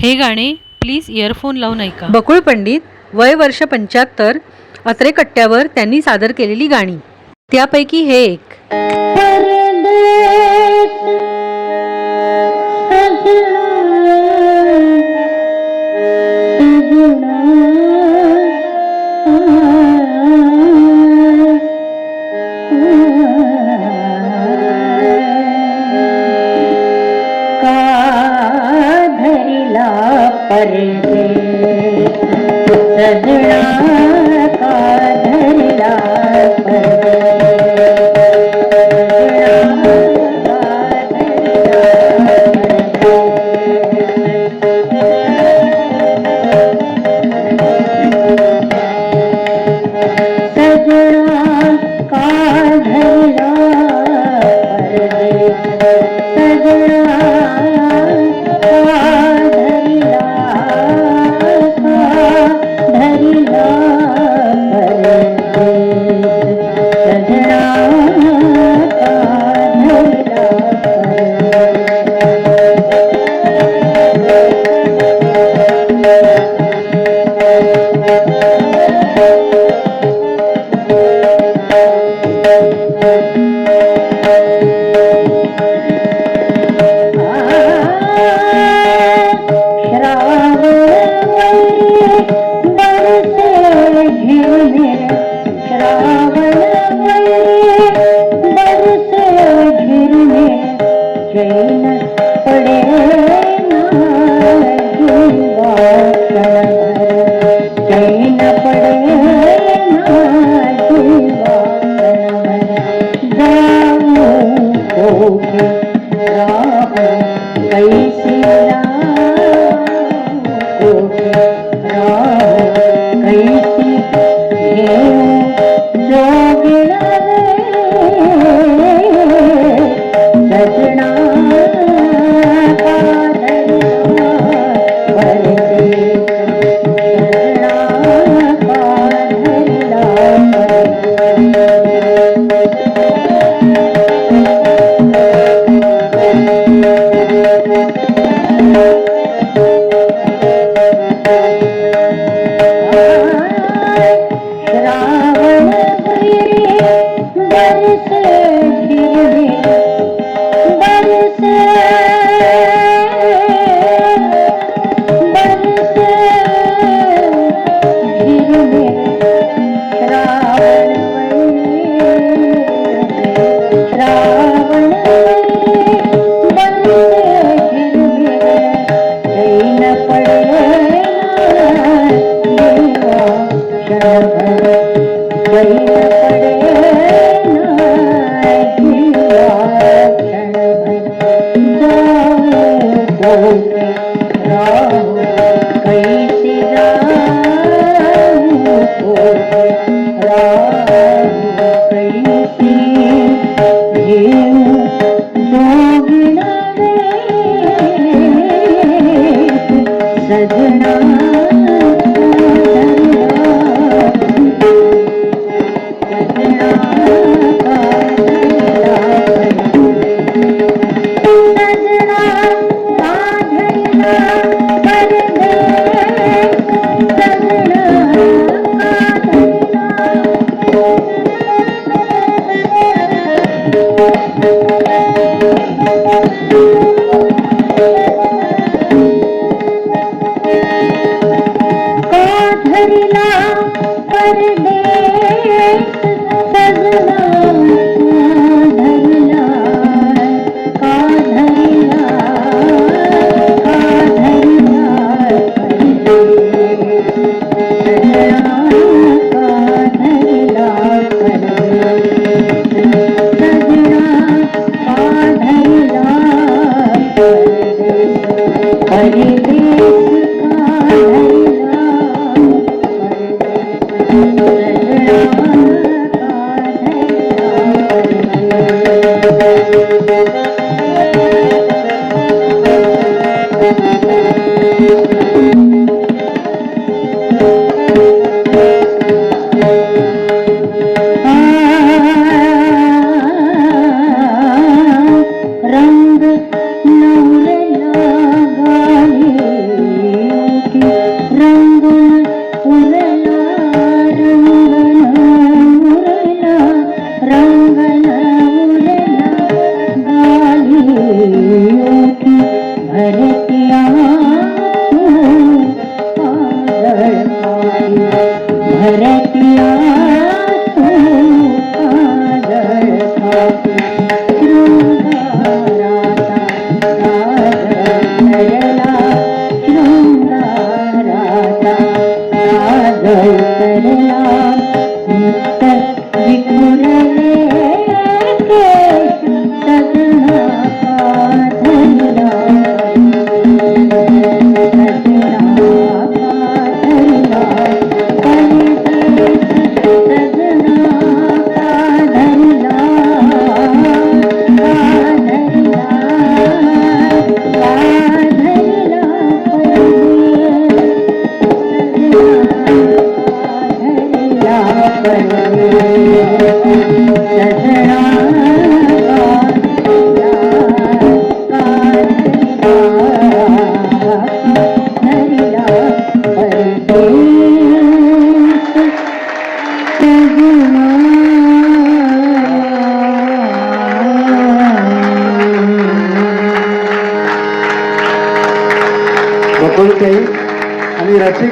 हे गाणे please earphone लावून ऐका. बकुळ पंडित वय वर्ष पंच्याहत्तर अत्रे कट्ट्यावर त्यांनी सादर केलेली गाणी. त्यापैकी हे एक.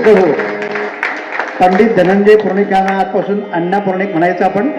हो. पंडित. धनंजय पुर्णिकांना आजपासून अण्णा पुर्णिक म्हणायचं आपण.